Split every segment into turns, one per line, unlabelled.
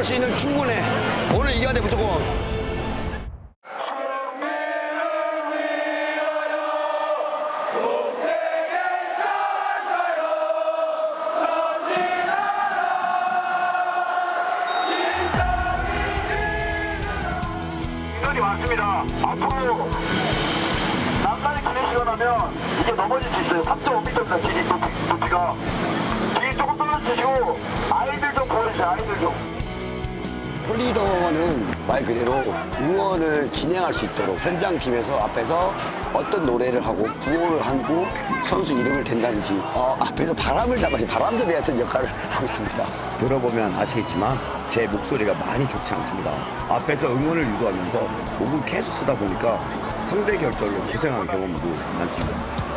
우승할 수 있는 충분해. 오늘 이겨야 돼 무조건.
앞으로 난간이 기내시거나면 이게 넘어질 수 있어요. 3.5m입니다. 길이 높이, 높이가.
폴리더는 말 그대로 응원을 진행할 수 있도록 현장 팀에서 앞에서 어떤 노래를 하고 구호를 하고 선수 이름을 댄다든지 어, 앞에서 바람을 잡아서 바람잡이 같은 역할을 하고 있습니다.
들어보면 아시겠지만 제 목소리가 많이 좋지 않습니다. 앞에서 응원을 유도하면서 목을 계속 쓰다 보니까 성대 결절로 고생한 경험도 많습니다.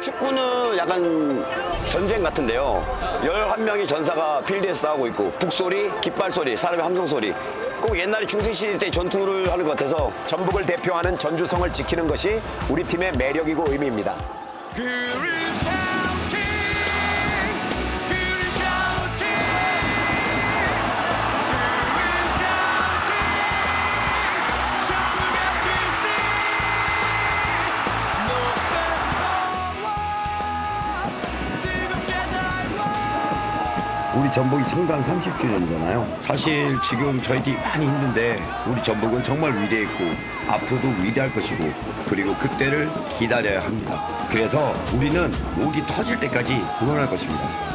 축구는 약간 전쟁 같은데요. 11명의 전사가 필드에서 싸우고 있고 북소리, 깃발소리, 사람의 함성소리 꼭 옛날에 중세시대 때 전투를 하는 것 같아서
전북을 대표하는 전주성을 지키는 것이 우리 팀의 매력이고 의미입니다.
샤
우리 전북이 창단 30주년이잖아요. 사실 지금 저희들이 많이 힘든데 우리 전북은 정말 위대했고 앞으로도 위대할 것이고 그리고 그때를 기다려야 합니다. 그래서 우리는 목이 터질 때까지 응원할 것입니다.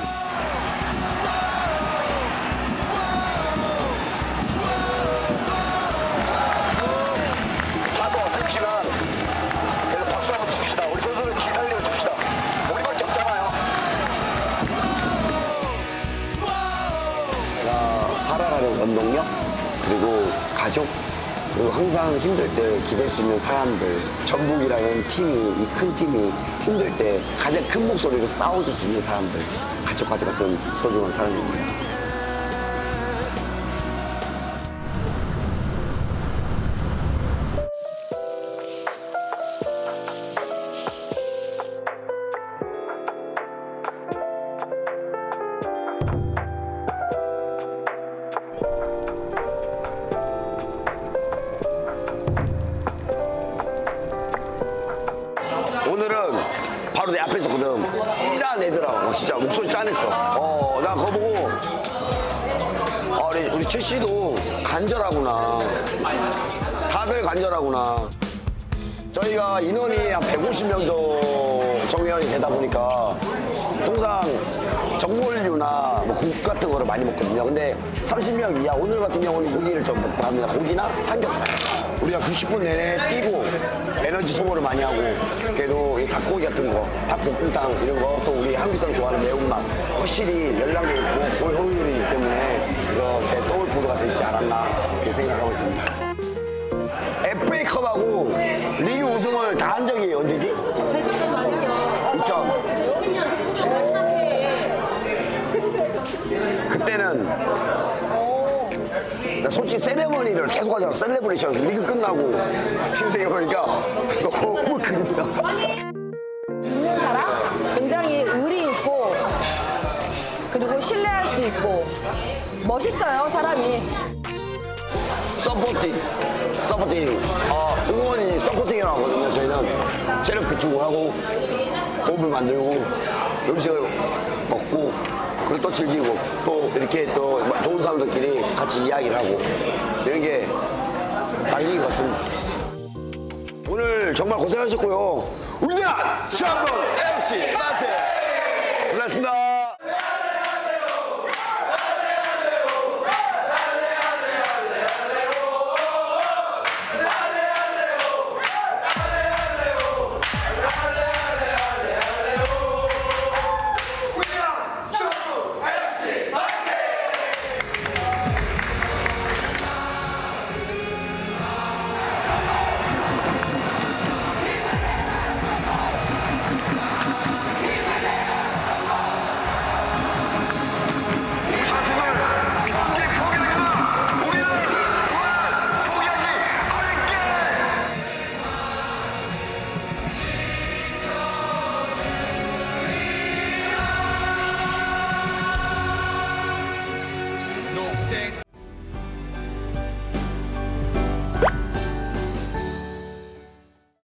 원동력 그리고 가족 그리고 항상 힘들 때 기댈 수 있는 사람들 전북이라는 팀이 이 큰 팀이 힘들 때 가장 큰 목소리로 싸워줄 수 있는 사람들 가족 같은 같은 소중한 사람입니다. 바로 내 앞에 있었거든. 짜내더라. 어, 진짜 목소리 짜냈어. 어, 나 그거 보고, 아, 우리, 우리 최 씨도 간절하구나. 다들 간절하구나. 저희가 인원이 한 150명 정도 정연이 되다 보니까 통상 정골류나 뭐 국 같은 거를 많이 먹거든요. 근데 30명 이하 오늘 같은 경우는 고기를 좀 먹고 합니다. 고기나 삼겹살. 우리가 90분 내내 뛰고 에너지 소모를 많이 하고 그래도 이 닭고기 같은 거, 닭볶음탕 이런 거 또 우리 한국 사람 좋아하는 매운맛 확실히 열량도 있고 고효율이기 때문에 이거 제 소울푸드가 되지 않았나 이렇게 생각하고 있습니다. FA컵하고 리그 우승을 다 한 적이 언제지? 2000. 그때는 나 솔직히 세레머니를 계속 하잖아. 셀레브레이션 리그 끝나고 신생이 보니까 너무 그립다.
있는 사람 굉장히 의리 있고 그리고 신뢰할 수 있고 멋있어요 사람이
서포팅, 서포팅, 어, 응원이 서포팅이라고 하거든요. 저희는 체력 비축을 하고, 호흡을 만들고, 음식을 먹고, 그리고 또 즐기고, 또 이렇게 또 좋은 사람들끼리 같이 이야기를 하고, 이런 게 당연히 같습니다. 오늘 정말 고생하셨고요. 우리가 전국 MC 만세! 고생하셨습니다.